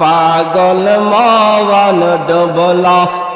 পাগল মন ডুবল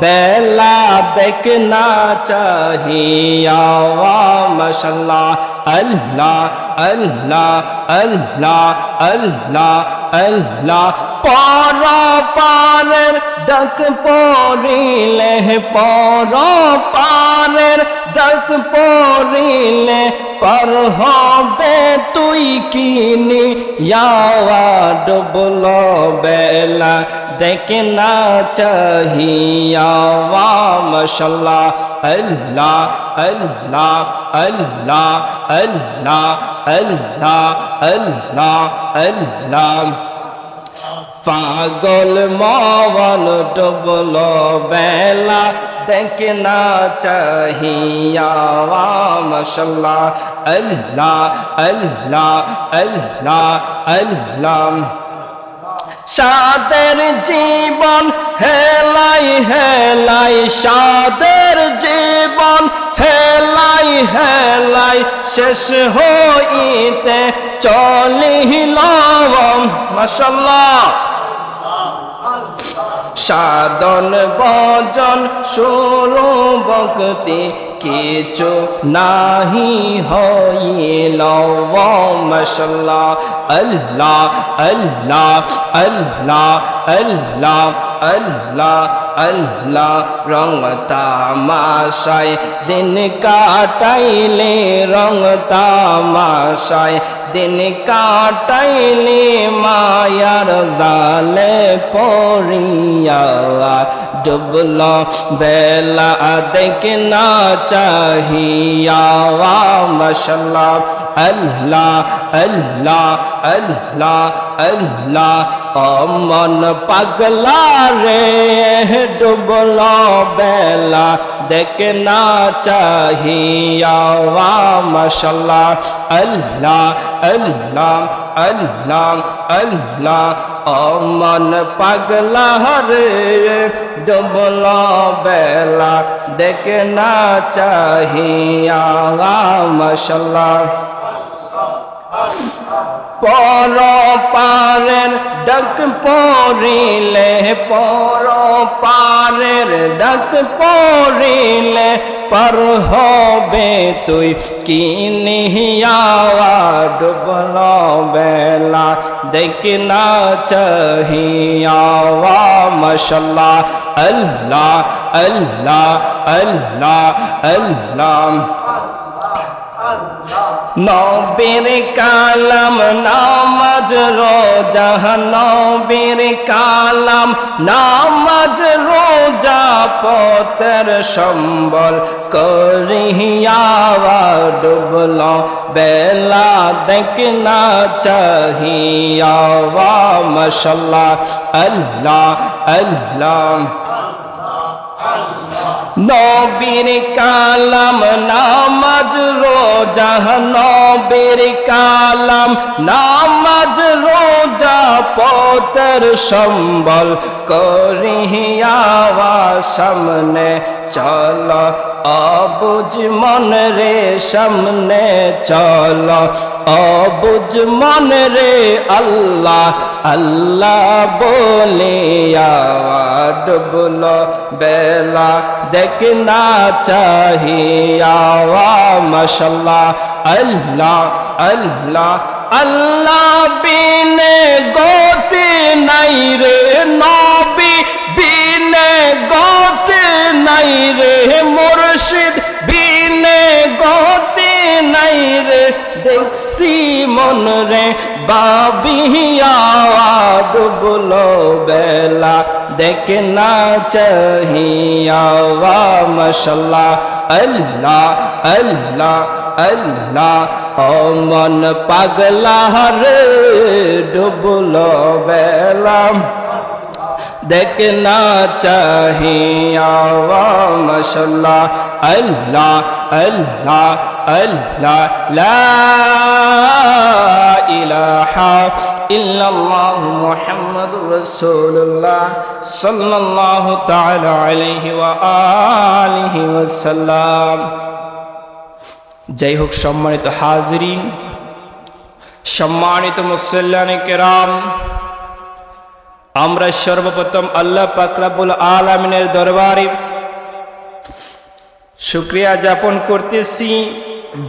বেলা দেখনা চাহিয়া মশাল্লাহ আল্লাহ আল্লাহ আল্লাহ আল্লাহ আল্লাহ পর পারের ডাক পড়িলে পর পারের ডাক পড়িলে পর হবে তুই কিনি। ইয়াওয়া ডুবল বেলা, দেখে না চাহিয়াওয়া মশাল্লাহ, আল্লাহ আল্লাহ আল্লাহ আল্লাহ আল্লাহ আল্লাহ আল্লাহ। পাগল মগন ডুবল বেলা, দেখে না চাহিয়া মশাল্লাহ, আল্লাহ আল্লাহ আল্লাহ আল্লাহ। সাদের জীবন হেলাই হেলাই, সাদের জীবন হেলাই হেলাই, শেষ হইতে চলিল মশাল্লাহ। সাধন বজন সুরু ভক্তি, কিছু নাহি হইল। মশাল্লাহ, আল্লাহ আল্লাহ আল্লাহ আল্লাহ আল্লাহ আল্লাহ। রং তামাশায় দিন কাটাইলে, রং তামাশায় দিন কাটাইলে মায়ার জালে পড়িয়া ডুবল বেলা দেখ না চাহিয়া। মশলা আল্লাহ আল্লাহ আল্লাহ। আল্লাহ অমন পাগলা রে, ডুবল বেলা, দেখ না চাহিয়া মশাল্লাহ, আল্লাহ আল্লাহ আল্লাহ আল্লাহ অমন পাগলা রে, ডুবল বেলা, দেখ না চাহিয়া মশাল্লাহ। পর পারের ডাক পড়িলে পর পারের ডাক পড়িলে, পর হবে তুই কিনিয়া ডুবল বেলা। দেখ না চাহিয়া, মশাল্লাহ, আল্লাহ আল্লাহ আল্লাহ আল্লাহ। নবীর কালাম, নামাজ রোজা, নবীর কালাম, নামাজ রোজা পতের সম্বল করিয়া ডুবল, বেলা দেখ না চাহিয়া মশাল্লাহ, আল্লাহ আল্লাহ। নবীর কালাম নামাজ রোজা নবীর কালাম নামাজ রোজা পতর সম্বল করিয়া সামনে চল অবুজ মন রে সামনে চল অবুজ মন রে আল্লাহ আল্লাহ বলিয়া ডুবল বেলা দেখ না চাহিয়া মশাল্লাহ, আল্লাহ আল্লাহ আল্লাহ বিনে গতি নাই রে। রে দেখছি মন রে বাবিয়া ডুবল বেলা দেখ না চাহিয়া মশাল্লাহ, আল্লাহ আল্লাহ আল্লাহ, ও মন পাগলা রে ডুবল বেলা। দেখনা চাহিয়া মশাল্লাহ, আল্লাহ আল্লাহ আল্লাহ লা ইলাহা যাই হোক সম্মানিত হাজরিন, সম্মানিত মুসল্লানে কেরাম, আমরা সর্বপ্রথম আল্লাহ পাকরাবুল আলমিনের দরবারে শুক্রিয়া যাপন করতেছি।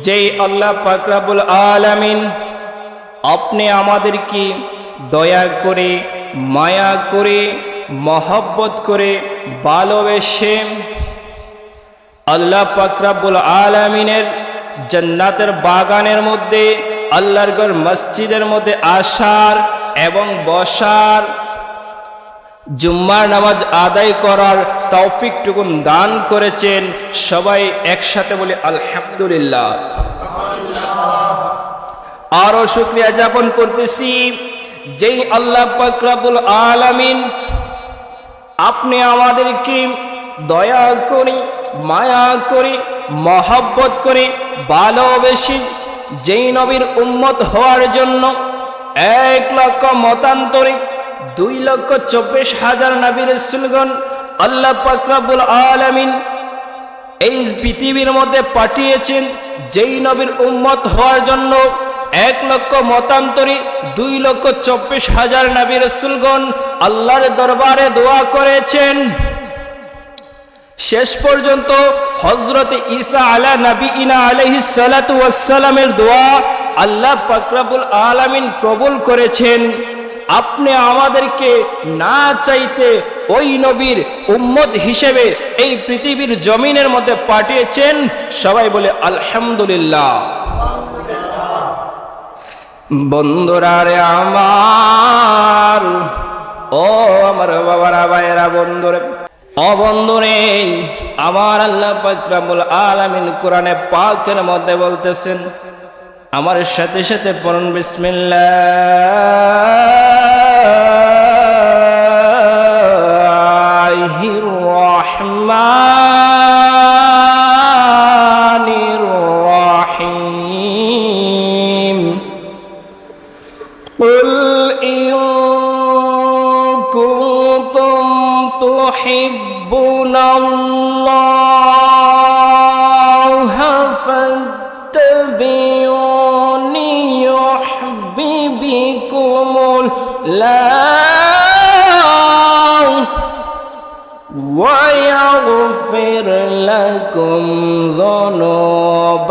যেই আল্লাহ পাকরাবুল আলামিন আপনি আমাদেরকে দয়া করে, মায়া করে, মহব্বত করে ভালোবেসে আল্লাহ পাকরাবুল আলামিনের জান্নাতের বাগানের মধ্যে, আল্লাহর মসজিদের মধ্যে আসার এবং বসার জুম্মার নামাজ আদায় করার তৌফিকটুকুন দান করেছেন সবাই একসাথে বলে আলহামদুলিল্লাহ। আরও শুক্রিয়া যাপন করতেছি, যেই আল্লাহ পাকরাবুল আলামিন আপনি আমাদেরকে দয়া করে, মায়া করে, মহব্বত করে ভালোবেসে যেই নবীর উম্মত হওয়ার জন্য এক লক্ষ মতান্তরে দুই লক্ষ চব্বিশ হাজার নবীর সুলগন আল্লাহ পাকরাবুল আলামিন এই পৃথিবীর মধ্যে পাঠিয়েছেন যেই নবীর উম্মত হওয়ার জন্য এক লক্ষ মতান্তরে দুই লক্ষ চব্বিশ হাজার নবীর সুলগন আল্লাহর দরবারে দোয়া করেছেন। শেষ পর্যন্ত হজরত ঈসা আলা নবী ইনা আলহি সালাতামের দোয়া আল্লাহ পাকরাবুল আলামিন কবুল করেছেন। আপনি আমাদেরকে না চাইতে ওই নবীর উম্মত হিসেবে এই পৃথিবীর জমিনের মধ্যে পাঠিয়েছেন? সবাই বলে, আলহামদুলিল্লাহ। বন্ধুরা রে আমার, ও আমার বাবারা, ভাইয়েরা, বন্ধুরে অবন্ধুরে আমার আল্লাহ পাকরাবুল আলামিন কোরআনে পাকের মধ্যে বলতেছেন, আমার সাথে সাথে পড়ুন বিসমিল্লাহির يحببكم الله ويغفر لكم ذنوبكم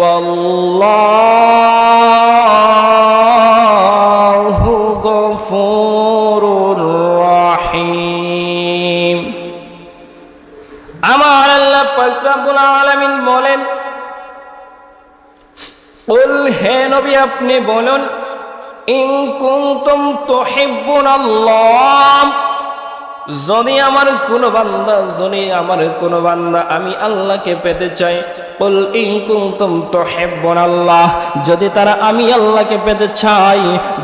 والله হে নবী, আপনি বলুন যদি আমার কোনো বান্দা, যদি আমার কোনো বান্দা, আমি আল্লাহকে পেতে চাই বল ইনকুম তুহিব্বুন আল্লাহ যদি তারা আমি আল্লাহকে পেতে চাই,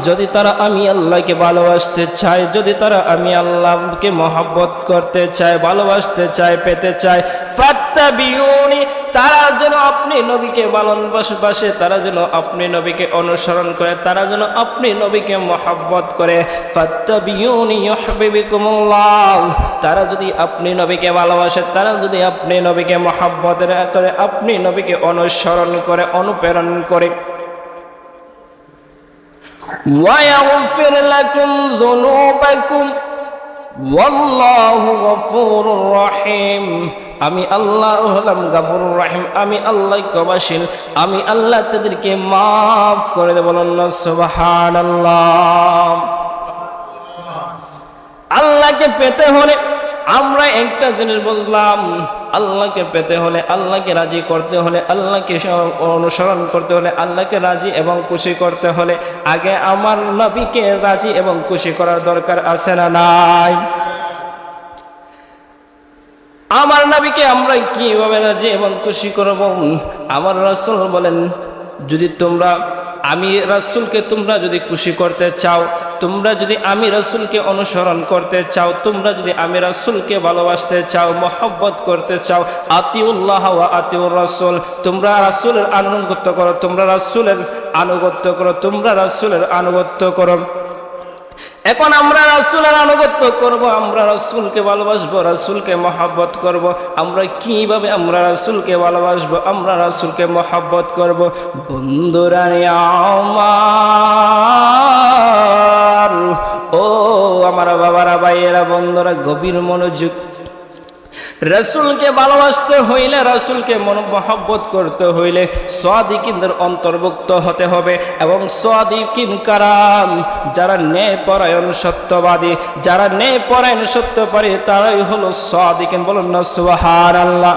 যদি তারা আমি আল্লাহকে ভালোবাসতে চায় যদি তারা আমি আল্লাহকে মহব্বত করতে চায় ভালোবাসতে চায় পেতে চায় ফাত্তাবিউনি তারা যেন আপনি নবীকে ভালোবাসে তারা যেন আপনি নবীকে অনুসরণ করে তারা যেন আপনি নবীকে মহাব্বত করে ফাত্তাবিউনি ইউহিব্বুকুমুল্লাহ তারা যদি আপনি নবীকে ভালোবাসে তারা যদি আপনি নবীকে মহাব্বত করে আপনি নবীকে অনুসরণ করে অনুপ্রেরণ করে ويغفر لكم ذنوبكم والله غفور رحيم আমি আল্লাহ হলাম গাফুর রাহিম। আমি আল্লাহ কবাসিল আমি আল্লাহ তাদেরকে মাফ করে দেব। সুবাহান আল্লাহ আল্লাহকে পেতে হলে আমরা একটা জিনিস বুঝলাম। আল্লাহকে পেতে হলে, আল্লাহকে রাজি করতে হলে, আল্লাহকে অনুসরণ করতে হলে, আল্লাহকে রাজি এবং খুশি করতে হলে, আগে আমার নবীকে রাজি এবং খুশি করার দরকার আছে না নাই? আমার নবীকে আমরা কীভাবে রাজি এবং খুশি করব? আমার রাসূল বলেন, যদি তোমরা আমি রাসুলকে তোমরা যদি খুশি করতে চাও, তোমরা যদি আমি রাসুলকে অনুসরণ করতে চাও, তোমরা যদি আমি রাসুলকে ভালোবাসতে চাও, মহব্বত করতে চাও, আতিউল্লাহ আতিউর রাসুল তোমরা রাসুলের আনুগত্য করো, তোমরা রাসুলের আনুগত্য করো, তোমরা রাসুলের আনুগত্য করো। এখন আমরা রাসুলের আনুগত্য করব, আমরা রাসুলকে ভালোবাসবো, রাসুলকে মহাব্বত করব। আমরা কীভাবে আমরা রাসুলকে ভালোবাসবো, আমরা রাসুলকে মহাব্বত করব? বন্ধুরা আমার। ও আমার বাবারা, ভাইয়েরা, বন্ধুরা, গভীর মনোযোগ রসুলকে ভালোবাসতে হইলে রসুলকে মহব্বত করতে হইলে সাদিকিনদের অন্তর্ভুক্ত হতে হবে। এবং সাদিকিন কারাম, যারা ন্যায় পরায়ণ সত্যবাদী, যারা ন্যায় পরায়ণ সত্যবাদী তারাই হলো সাদিকিন বলুন না সুহার আল্লাহ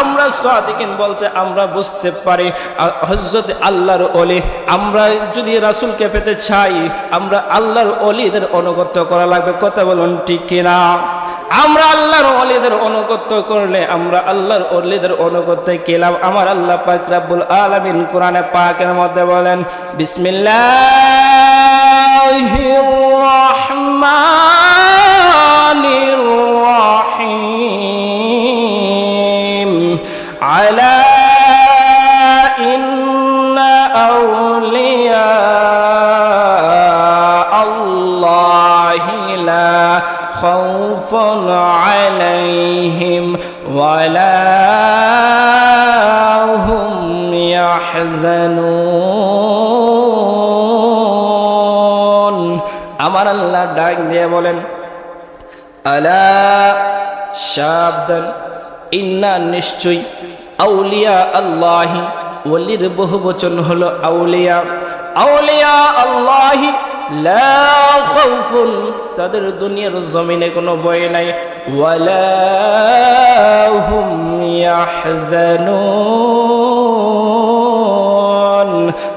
আমরা সাদিকিন বলতে আমরা বুঝতে পারি হজরত আল্লাহর অলি আমরা যদি রাসুলকে পেতে চাই, আমরা আল্লাহর অলিদের অনুগত করা লাগবে। কথা বলুন ঠিক কিনা? আমরা আল্লাহর অলিদের অনুগত্য করলে আমরা আল্লাহর অলিদের অনুগত্য কেলাম আমার আল্লাহ পাক রাব্বুল আলামিন কোরআনে পাকের মধ্যে বলেন, বিসমিল্লাহির রহমানির সাবধান ইন্না নিশ্চয় আউলিয়া আল্লাহি ওলির বহু বচন হলো আউলিয়া। আউলিয়া আল্লাহি তাদের দুনিয়ার জমিনে কোনো ভয় নাই।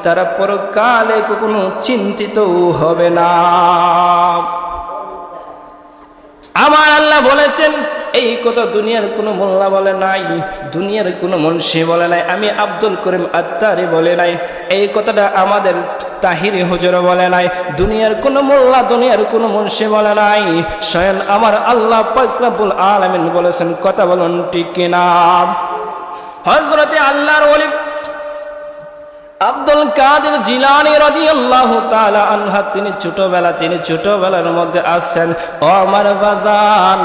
তারা পরকালে কখনো চিন্তিত হবে না। আমার আল্লাহ বলেছেন, এই কথা দুনিয়ার কোনো মোল্লা বলে নাই, দুনিয়ার কোনো মুন্সি বলে নাই, আমি আব্দুল করিম আত্মারি বলে নাই, এই কথাটা আমাদের তাহিরি হুজুর বলে নাই, দুনিয়ার কোনো মোল্লা, দুনিয়ার কোনো মুন্সি বলে নাই, স্বয়ং আমার আল্লাহ পাকরাবুল আলমিন বলেছেন, কথা বলুন ঠিক কিনা? হজরতে আল্লাহর ওলি আব্দুল কাদের জিলানি রাদিয়াল্লাহু তাআলা আনহা, তিনি ছোটবেলা, তিনি ছোটবেলার মধ্যে আসছেন, ও আমার বাজান,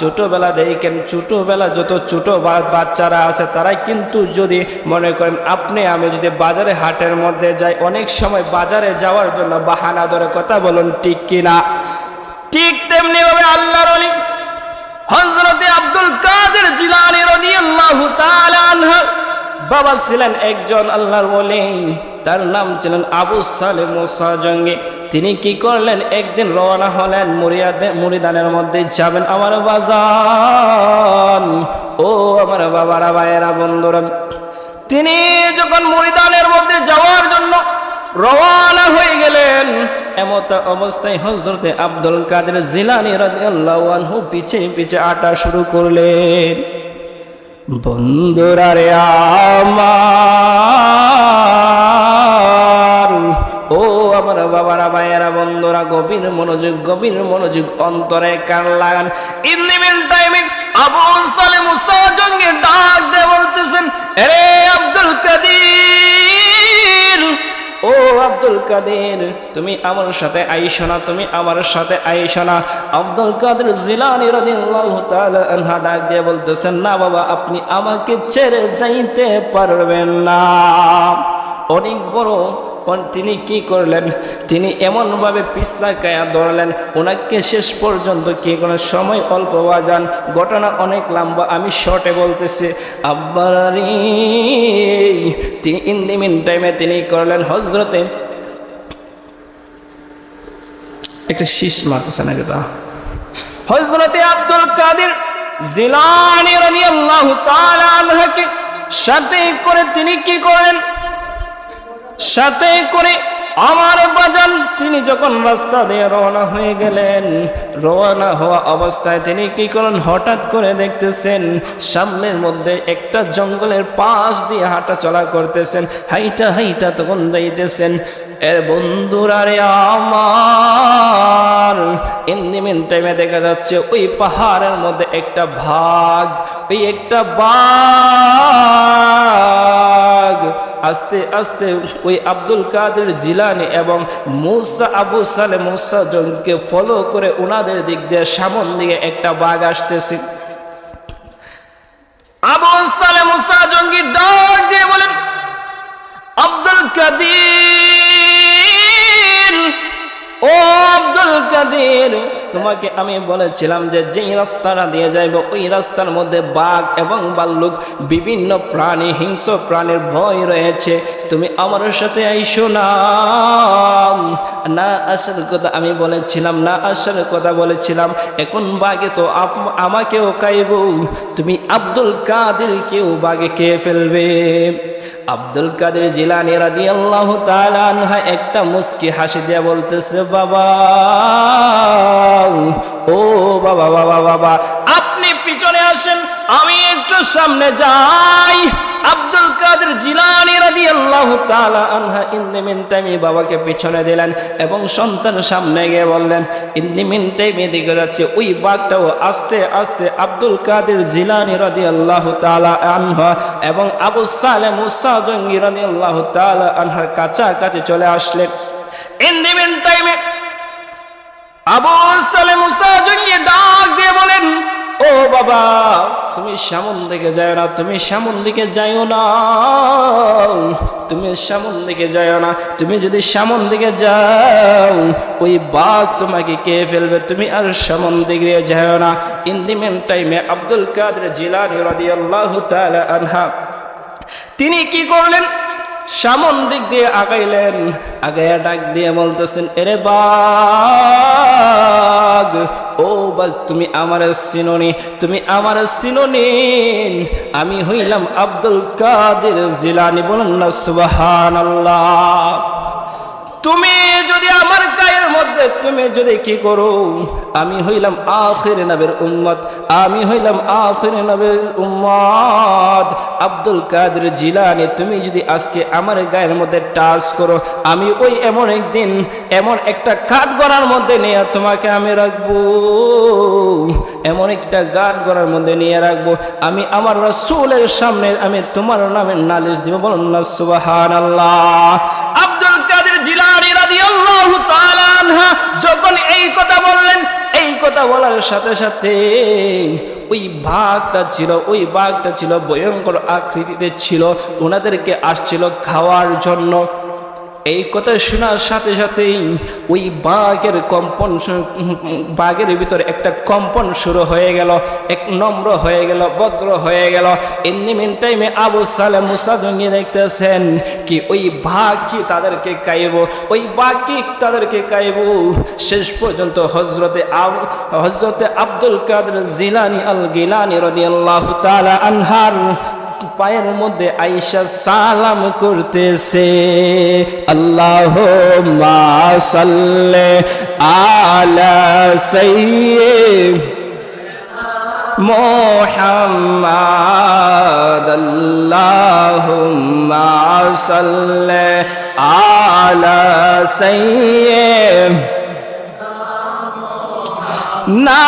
ছোটবেলা দেখেন, ছোটবেলা যত ছোট বাচ্চারা আছে, তারাই কিন্তু যদি মনে করেন, আপনি, আমি যদি বাজারে হাটের মধ্যে যাই, অনেক সময় বাজারে যাওয়ার জন্য বাহানা ধরে কথা বলুন, ঠিক কিনা? ঠিক তেমনি ভাবে আল্লাহর অলি হজরতে আব্দুল কাদের জিলানি রাদিয়াল্লাহু বাবা ছিলেন একজন আল্লাহর ওলি। তার নাম ছিলেন আবু সালে মুসা জঙ্গি। তিনি কি করলেন? একদিন রওনা হলেন মুরিয়াদে মুরিদানের মধ্যে যাবেন আমার বাজান। ও আমার বাবারা, ভাইয়েরা, বন্ধুরা। তিনি যখন মুরিদানের মধ্যে যাওয়ার জন্য রওনা হয়ে গেলেন, এমত অবস্থায় হজরতে আব্দুল কাদের জিলানি রাদিয়াল্লাহু আনহু পিছে পিছে আটা শুরু করলেন। বন্ধুরা রে আমার। ও আমার বাবারা ভাইয়ারা বন্ধুরা, গভীর মনোযোগ গভীর মনোযোগ, অন্তরে কান লাগান। ইন দি মিন টাইমে আবু সালেম মুসা জঙ্গে ডাক দিয়ে বলতেছেন রে আব্দুল কাদির ও আব্দুল কাদের, তুমি আমার সাথে আইসো না, তুমি আমার সাথে আইসো না। আব্দুল কাদের জিলানি রাদিয়াল্লাহু তাআলা আনহা ডাক দিয়ে বলতেছেন, না বাবা, আপনি আমাকে ছেড়ে যাইতে পারবেন না। অনেক বড় তিনি কি করলেন? তিনি এমনভাবে পিছলা কায়া ধরলেন ওনাকে শেষ পর্যন্ত কি করেন সময় অল্প বাজান ঘটনা অনেক লম্বা, আমি শর্টে বলতেছি। আব্বারি ইন দি মিন টাইমে তিনি করলেন হজরতে একটা শীষ মারতেছে না কথা হজরতে আব্দুল কাদের জিলানি রাদিয়াল্লাহু তাআলা আনহাকে সাথে করে তিনি কি করলেন? সাথে করে আমার বাজান, তিনি যখন রাস্তা দিয়ে রওনা হয়ে গেলেন, রওনা হওয়া অবস্থায় তিনি কি করেন হঠাৎ করে দেখতেছেন, সামনের মধ্যে একটা জঙ্গলের পাশ দিয়ে হাঁটা চলা করতেছেন, হাইটা হাইটা তখন যাইতেছেন এর বন্ধুরা রে আমার! ইন্দিমিন টাইমে দেখা যাচ্ছে, ওই পাহাড়ের মধ্যে একটা ভাগ ওই একটা বাঘ আস্তে আস্তে ওই আব্দুল কাদের জিলানি এবং মুসা আবু সালে মুসা জনকে ফলো করে ওনাদের দিক দিয়ে সামন দিকে একটা বাঘ আসতেছে। আবু সালে মুসা জঙ্গি ডাক দিয়ে বলেন তোমাকে আমি বলেছিলাম যে যেই রাস্তাটা দিয়ে যাইব, ওই রাস্তার মধ্যে বাঘ এবং বাল্লুক, বিভিন্ন প্রাণী, হিংস্র প্রাণীর ভয় রয়েছে। তুমি আমার সাথে আইসো না। না আসার কথা আমি বলেছিলাম, না আসার কথা বলেছিলাম। এখন বাঘে তো আমাকেও খাইব। তুমি আব্দুল কাদের কেউ বাঘে খেয়ে ফেলবে? আব্দুল কাদের জিলানি রাদি আল্লাহ আনহা একটা মুস্কি হাসি দিয়ে বলতেছে, বাবা ও বাবা বাবা বাবা। আপনি পিছনে আসেন, আমি একটু সামনে যাই। আব্দুল কাদের জিলানি রাদি আল্লাহ আনহা ইন বাবাকে পিছনে দিলেন এবং সন্তান সামনে গিয়ে বললেন, ইন দিকে যাচ্ছে। ওই বাঘটাও আস্তে আস্তে আব্দুল কাদের জিলানি আনহা এবং আবু সালে মুসা জঙ্গি আনহার কাছাকাছি চলে আসলেন। ইন দি মিন টাইমে আবু সালে মুসা ডাক দিয়ে বলেন, ও বাবা, তুমি সামন দিকে যাও না, তুমি সামন দিকে যাইও না। তুমি সামন দিকে যাও না, তুমি যদি সামন দিকে যাও, ওই বাঘ তোমাকে কে ফেলবে, তুমি আর সামন দিকে যাও না। ইন দি টাইমে আব্দুল কাদের জিলানি রাদিয়াল্লাহু তাআলা আনহা, তিনি কি করলেন? সামন দিক দিয়ে আগাইলেন আগাইয়া ডাক দিয়ে বলতেছেন, এরে বাঘ, ও বাঘ, তুমি আমার সিনোনি তুমি আমার সিনোনি আমি হইলাম আব্দুল কাদের জিলানি, বলুন না সুবাহান আল্লাহ তুমি যদি আমার গায়ের মধ্যে তুমি যদি কি করো, আমি হইলাম আখির নবের উম্মত, আমি হইলাম আখির নবের উম্মত। আব্দুল কাদের জিলানি, তুমি যদি আজকে আমার গায়ের মধ্যে টাচ করো, আমি ওই এমন একদিন, এমন একটা কাঠ গড়ার মধ্যে নিয়ে তোমাকে আমি রাখব। এমন একটা গাঠ গড়ার মধ্যে নিয়ে রাখব। আমি আমার রসুলের সামনে আমি তোমার নামে নালিশ দিব, বলুন না সুবাহান আল্লাহ কথা বলার সাথে সাথে ওই বাঘটা ছিল, ওই বাঘটা ছিল ভয়ঙ্কর আকৃতিতে ছিল। ওনাদেরকে আসছিল খাওয়ার জন্য। এই কথা শোনার সাথে সাথেই ওই বাঘের কম্পন বাঘের ভিতরে একটা কম্পন শুরু হয়ে গেল। এক নম্র হয়ে গেল, ভদ্র হয়ে গেল। এমনি মিন টাইমে আবু সালে মুসা দেখতেছেন কি ওই বাঘ কি তাদেরকে কাইব ওই বাঘ কি তাদেরকে কাইব শেষ পর্যন্ত হজরতে আব হজরতে আব্দুল কাদের জিলানি আল গিলানি রদিয়াল্লাহু তাআলা আনহার পায়ের মধ্যে আইসা সালাম করতেছে আল্লাহ সাল্লে আলা সাইয়ে মোহাম্মদ আল্লাহ সাল্লে আলা সাইয়ে না